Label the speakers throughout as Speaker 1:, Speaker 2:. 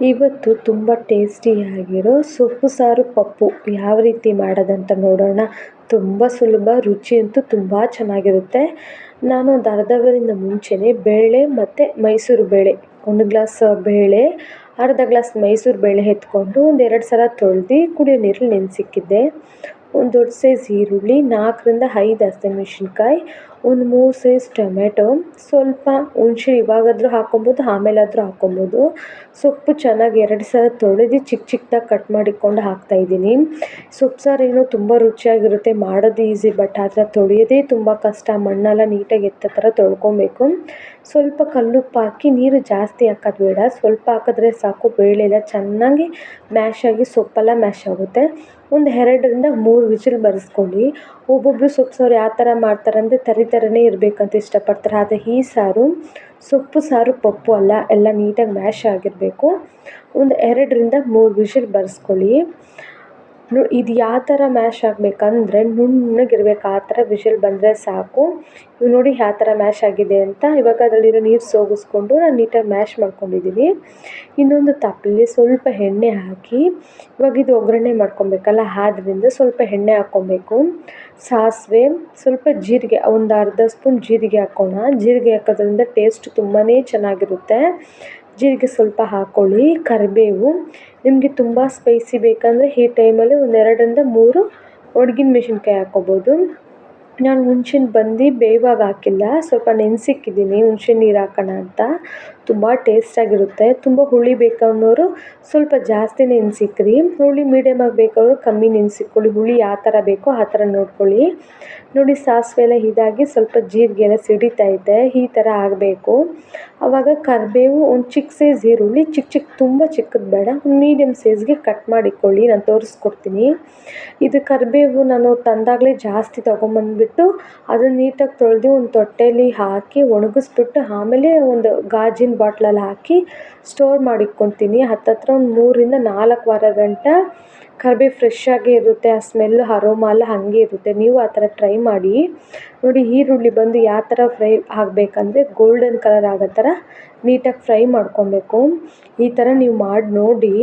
Speaker 1: ಇವತ್ತು ತುಂಬ ಟೇಸ್ಟಿಯಾಗಿರೋ ಸೊಪ್ಪು ಸಾರು ಪಪ್ಪು. ಯಾವ ರೀತಿ ಮಾಡೋದಂತ ನೋಡೋಣ. ತುಂಬ ಸುಲಭ ರುಚಿ ಅಂತೂ ತುಂಬ ಚೆನ್ನಾಗಿರುತ್ತೆ. ನಾನು ಒಂದು ಅರ್ಧ ಮುಂಚೆನೇ ಬೇಳೆ ಮತ್ತು ಮೈಸೂರು ಬೇಳೆ, ಒಂದು ಗ್ಲಾಸ್ ಬೇಳೆ, ಅರ್ಧ ಗ್ಲಾಸ್ ಮೈಸೂರು ಬೇಳೆ ಎತ್ಕೊಂಡು ಒಂದು ಎರಡು ಸಲ ತೊಳ್ದು ಕುಡಿಯೋ ನೀರಲ್ಲಿ ನೆನೆಸಿಕ್ಕಿದ್ದೆ. ಒಂದು ದೊಡ್ಡ ಸೈಜ್ ಈರುಳ್ಳಿ, ನಾಲ್ಕರಿಂದ ಐದು ಹಸಿಮೆಣ್ಸಿನ್ಕಾಯಿ, ಒಂದು ಮೂರು ಸೈಜ್ ಟೊಮೆಟೊ ಸ್ವಲ್ಪ ಹುಣಸೆ ಇವಾಗಾದರೂ ಹಾಕ್ಕೊಬೋದು, ಆಮೇಲಾದ್ರೂ ಹಾಕ್ಕೊಬೋದು. ಸೊಪ್ಪು ಚೆನ್ನಾಗಿ ಎರಡು ಸಲ ತೊಳೆದು ಚಿಕ್ಕ ಚಿಕ್ಕದಾಗಿ ಕಟ್ ಮಾಡಿಕೊಂಡು ಹಾಕ್ತಾಯಿದ್ದೀನಿ ಸೊಪ್ಪು ಸಾರು ಏನೋ ತುಂಬ ರುಚಿಯಾಗಿರುತ್ತೆ, ಮಾಡೋದು ಈಸಿ, ಬಟ್ ಆದರೆ ತೊಳೆಯೋದೇ ತುಂಬ ಕಷ್ಟ. ಮಣ್ಣೆಲ್ಲ ನೀಟಾಗಿ ಎತ್ತೋ ಥರ ತೊಳ್ಕೊಬೇಕು. ಸ್ವಲ್ಪ ಕಲ್ಲುಪ್ಪು ಹಾಕಿ, ನೀರು ಜಾಸ್ತಿ ಹಾಕೋದು ಬೇಡ. ಸ್ವಲ್ಪ ಹಾಕಿದ್ರೆ ಸಾಕು, ಬೇಳೆಲ್ಲ ಚೆನ್ನಾಗಿ ಮ್ಯಾಶ್ ಆಗಿ ಸೊಪ್ಪೆಲ್ಲ ಮ್ಯಾಶ್ ಆಗುತ್ತೆ. ಒಂದು ಎರಡರಿಂದ ಮೂರು ವಿಸಿಲ್ ಬರೆಸ್ಕೊಳ್ಳಿ. ಒಬ್ಬೊಬ್ಬರು ಸೊಪ್ಪು ಸಾರು ಯಾವ ಥರ ಮಾಡ್ತಾರೆ ಅಂದರೆ ತರಿ ಥರನೇ ಇರಬೇಕಂತ ಇಷ್ಟಪಡ್ತಾರೆ. ಆದರೆ ಈ ಸಾರು ಸೊಪ್ಪು ಸಾರು ಪಪ್ಪು ಅಲ್ಲ, ಎಲ್ಲ ನೀಟಾಗಿ ಮ್ಯಾಶ್ ಆಗಿರಬೇಕು. ಒಂದು ಎರಡರಿಂದ ಮೂರು ವಿಷಲ್ ಬರ್ಸ್ಕೊಳ್ಳಿ. ಇದು ಯಾವ ಥರ ಮ್ಯಾಶ್ ಆಗಬೇಕಂದ್ರೆ ನುಣ್ಣಗಿರ್ಬೇಕು, ಆ ಥರ ವಿಶಲ್ ಬಂದರೆ ಸಾಕು. ಇವು ನೋಡಿ ಯಾವ ಥರ ಮ್ಯಾಶ್ ಆಗಿದೆ ಅಂತ. ಇವಾಗ ಅದರಲ್ಲಿರೋ ನೀರು ಸೋಗಿಸ್ಕೊಂಡು ನಾನು ನೀಟಾಗಿ ಮ್ಯಾಶ್ ಮಾಡ್ಕೊಂಡಿದ್ದೀನಿ ಇನ್ನೊಂದು ತಪ್ಪಲೆಲಿ ಸ್ವಲ್ಪ ಎಣ್ಣೆ ಹಾಕಿ, ಇವಾಗ ಇದು ಒಗ್ಗರಣೆ ಮಾಡ್ಕೊಬೇಕಲ್ಲ, ಆದ್ರಿಂದ ಸ್ವಲ್ಪ ಎಣ್ಣೆ ಹಾಕ್ಕೊಬೇಕು ಸಾಸಿವೆ, ಸ್ವಲ್ಪ ಜೀರಿಗೆ, ಒಂದು ಅರ್ಧ ಸ್ಪೂನ್ ಜೀರಿಗೆ ಹಾಕೋಣ. ಜೀರಿಗೆ ಹಾಕೋದ್ರಿಂದ ಟೇಸ್ಟ್ ತುಂಬಾ ಚೆನ್ನಾಗಿರುತ್ತೆ. ಜೀರಿಗೆ ಸ್ವಲ್ಪ ಹಾಕ್ಕೊಳ್ಳಿ ಕರಿಬೇವು ನಿಮಗೆ ತುಂಬ ಸ್ಪೈಸಿ ಬೇಕಂದರೆ ಈ ಟೈಮಲ್ಲಿ ಒಂದು ಎರಡರಿಂದ ಮೂರು ಒಣಗಿನ ಮೆಣಸಿನ್ಕಾಯಿ ಹಾಕ್ಕೊಬೋದು ನಾನು ಹುಣ್ಸಿನ ಬಂದು ಬೇಯುವಾಗ ಹಾಕಿಲ್ಲ, ಸ್ವಲ್ಪ ನೆನೆಸಿಕ್ಕಿದ್ದೀನಿ ಹುಣ್ಸೆ ನೀರು ಹಾಕೋಣ ಅಂತ. ತುಂಬ ಟೇಸ್ಟಾಗಿರುತ್ತೆ ತುಂಬ ಹುಳಿ ಬೇಕು ಅನ್ನೋರು ಸ್ವಲ್ಪ ಜಾಸ್ತಿ ನೆನೆಸಿಕ್ರಿ. ಹುಳಿ ಮೀಡಿಯಮಾಗಿ ಬೇಕಾದ್ರೂ ಕಮ್ಮಿ ನೆನೆಸಿಕೊಳ್ಳಿ. ಹುಳಿ ಯಾವ ಥರ ಬೇಕೋ ಆ ಥರ ನೋಡ್ಕೊಳ್ಳಿ. ನೋಡಿ ಸಾಸಿವೆ ಎಲ್ಲ ಇದಾಗಿ ಸ್ವಲ್ಪ ಜೀರಿಗೆ ಎಲ್ಲ ಇದೆ. ಈ ಥರ ಆಗಬೇಕು. ಆವಾಗ ಕರಿಬೇವು ಒಂದು ಚಿಕ್ಕ ಸೈಜ್ ಈರುಳ್ಳಿ ಚಿಕ್ಕ ಚಿಕ್ಕ ತುಂಬ ಚಿಕ್ಕದು ಬೇಡ. ಒಂದು ಮೀಡಿಯಮ್ ಸೈಜ್ಗೆ ಕಟ್ ಮಾಡಿಕೊಳ್ಳಿ. ನಾನು ತೋರಿಸ್ಕೊಡ್ತೀನಿ. ಇದು ಕರಿಬೇವು ನಾನು ತಂದಾಗಲೇ ಜಾಸ್ತಿ ತೊಗೊಂಬಂದ್ಬಿಟ್ಟು ಅದನ್ನು ನೀಟಾಗಿ ತೊಳೆದು ಒಂದು ತೊಟ್ಟೆಯಲ್ಲಿ ಹಾಕಿ ಒಣಗಿಸ್ಬಿಟ್ಟು ಆಮೇಲೆ ಒಂದು ಗಾಜಿನ ಬಾಟ್ಲಲ್ಲಿ ಹಾಕಿ ಸ್ಟೋರ್ ಮಾಡಿಟ್ಕೊತೀನಿ ಹತ್ತತ್ರ ಒಂದು ಮೂರರಿಂದ ನಾಲ್ಕು ವಾರ ಗಂಟ ಕರಿಬೇವು ಫ್ರೆಶ್ ಆಗೇ ಇರುತ್ತೆ. ಆ ಸ್ಮೆಲ್ಲು ಅರೋಮ ಎಲ್ಲ ಹಾಗೆ ಇರುತ್ತೆ. ನೀವು ಆ ಥರ ಟ್ರೈ ಮಾಡಿ. ನೋಡಿ, ಈರುಳ್ಳಿ ಬಂದು ಯಾವ ಥರ ಫ್ರೈ ಆಗಬೇಕಂದ್ರೆ ಗೋಲ್ಡನ್ ಕಲರ್ ಆಗೋ ಥರ ನೀಟಾಗಿ ಫ್ರೈ ಮಾಡ್ಕೊಬೇಕು. ಈ ಥರ ನೀವು ಮಾಡಿ ನೋಡಿ,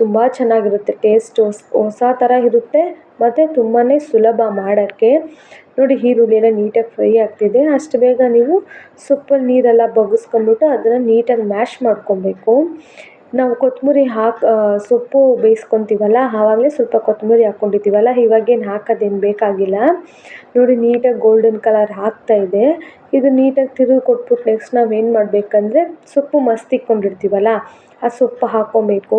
Speaker 1: ತುಂಬ ಚೆನ್ನಾಗಿರುತ್ತೆ. ಟೇಸ್ಟ್ ಹೊಸ ಥರ ಇರುತ್ತೆ. ಮತ್ತು ತುಂಬಾ ಸುಲಭ ಮಾಡೋಕ್ಕೆ. ನೋಡಿ ಈರುಳ್ಳಿ ಎಲ್ಲ ನೀಟಾಗಿ ಫ್ರೈ ಆಗ್ತಿದೆ. ಅಷ್ಟು ಬೇಗ ನೀವು ಸೊಪ್ಪಲ್ಲಿ ನೀರೆಲ್ಲ ಬಗ್ಗಿಸ್ಕೊಂಡ್ಬಿಟ್ಟು ಅದನ್ನು ನೀಟಾಗಿ ಮ್ಯಾಶ್ ಮಾಡ್ಕೊಬೇಕು. ನಾವು ಕೊತ್ತಂಬರಿ ಹಾಕಿ ಸೊಪ್ಪು ಬೇಯಿಸ್ಕೊತೀವಲ್ಲ, ಆವಾಗಲೇ ಸ್ವಲ್ಪ ಕೊತ್ತಂಬರಿ ಹಾಕ್ಕೊಂಡಿರ್ತೀವಲ್ಲ ಇವಾಗೇನು ಹಾಕೋದೇನು ಬೇಕಾಗಿಲ್ಲ. ನೋಡಿ, ನೀಟಾಗಿ ಗೋಲ್ಡನ್ ಕಲರ್ ಆಗ್ತಾಯಿದೆ ಇದು ನೀಟಾಗಿ ತಿರುವಿ ಕೊಟ್ಬಿಟ್ಟು ನೆಕ್ಸ್ಟ್ ನಾವು ಏನು ಮಾಡಬೇಕಂದ್ರೆ ಸೊಪ್ಪು ಮಸ್ತ್ ಇಕ್ಕೊಂಡಿರ್ತೀವಲ್ಲ ಆ ಸೊಪ್ಪು ಹಾಕ್ಕೊಬೇಕು.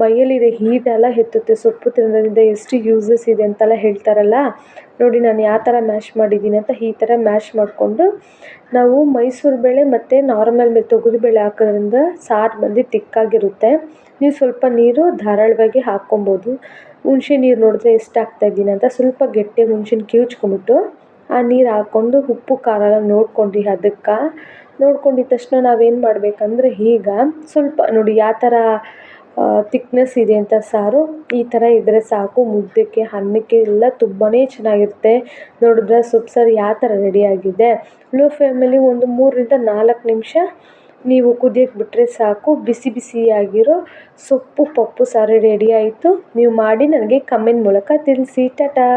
Speaker 1: ಮೈಯಲ್ಲಿರೋ ಹೀಟೆಲ್ಲ ಎತ್ತುತ್ತೆ, ಸೊಪ್ಪು ತಿನ್ನೋದ್ರಿಂದ ಎಷ್ಟು ಯೂಸಸ್ ಇದೆ ಅಂತೆಲ್ಲ ಹೇಳ್ತಾರಲ್ಲ. ನೋಡಿ ನಾನು ಯಾವ ಥರ ಮ್ಯಾಶ್ ಮಾಡಿದ್ದೀನಿ ಅಂತ ಈ ಥರ ಮ್ಯಾಶ್ ಮಾಡಿಕೊಂಡು ನಾವು ಮೈಸೂರು ಬೇಳೆ ಮತ್ತು ನಾರ್ಮಲ್ ಮೆ ತೊಗರಿಬೇಳೆ ಹಾಕೋದ್ರಿಂದ ಸಾರು ಬಂದು ತಿಕ್ಕಾಗಿರುತ್ತೆ. ನೀವು ಸ್ವಲ್ಪ ನೀರು ಧಾರಾಳವಾಗಿ ಹಾಕ್ಕೊಬೋದು. ಹುಣ್ಸೆ ನೀರು ನೋಡಿದ್ರೆ ಎಷ್ಟು ಹಾಕ್ತಾಯಿದ್ದೀನಿ ಅಂತ ಸ್ವಲ್ಪ ಗಟ್ಟಿಯಾಗಿ ಹುಣ್ಸೆಹಣ್ಣು ಕಿವುಚ್ಕೊಂಬಿಟ್ಟು ಆ ನೀರು ಹಾಕ್ಕೊಂಡು ಉಪ್ಪು, ಖಾರ ಎಲ್ಲ ನೋಡ್ಕೊಂಡು ಅದಕ್ಕೆ. ನೋಡ್ಕೊಂಡಿದ್ದ ತಕ್ಷಣ ನಾವೇನು ಮಾಡಬೇಕಂದ್ರೆ ಈಗ ಸ್ವಲ್ಪ ನೋಡಿ ಯಾವ ಥರ ತಿಕ್ನೆಸ್ ಇದೆ ಅಂತ ಸಾರು ಈ ಥರ ಇದ್ದರೆ ಸಾಕು. ಮುದ್ದಕ್ಕೆ ಅನ್ನಕ್ಕೆ ಎಲ್ಲ ತುಂಬಾ ಚೆನ್ನಾಗಿರುತ್ತೆ. ನೋಡಿದ್ರೆ ಸೊಪ್ಪು ಸಾರು ಯಾವ ಥರ ರೆಡಿಯಾಗಿದೆ ಲೋ ಫ್ಲೇಮಲ್ಲಿ ಒಂದು ಮೂರರಿಂದ ನಾಲ್ಕು ನಿಮಿಷ ನೀವು ಕುದಿಯಕ್ಕೆ ಬಿಟ್ಟರೆ ಸಾಕು. ಬಿಸಿ ಬಿಸಿಯಾಗಿರೋ ಸೊಪ್ಪು, ಪಪ್ಪು ಸಾರು ರೆಡಿ ಆಯಿತು. ನೀವು ಮಾಡಿ ನನಗೆ ಕಮೆಂಟ್ ಮೂಲಕ ತಿಳಿಸಿ. ಟಾಟಾ!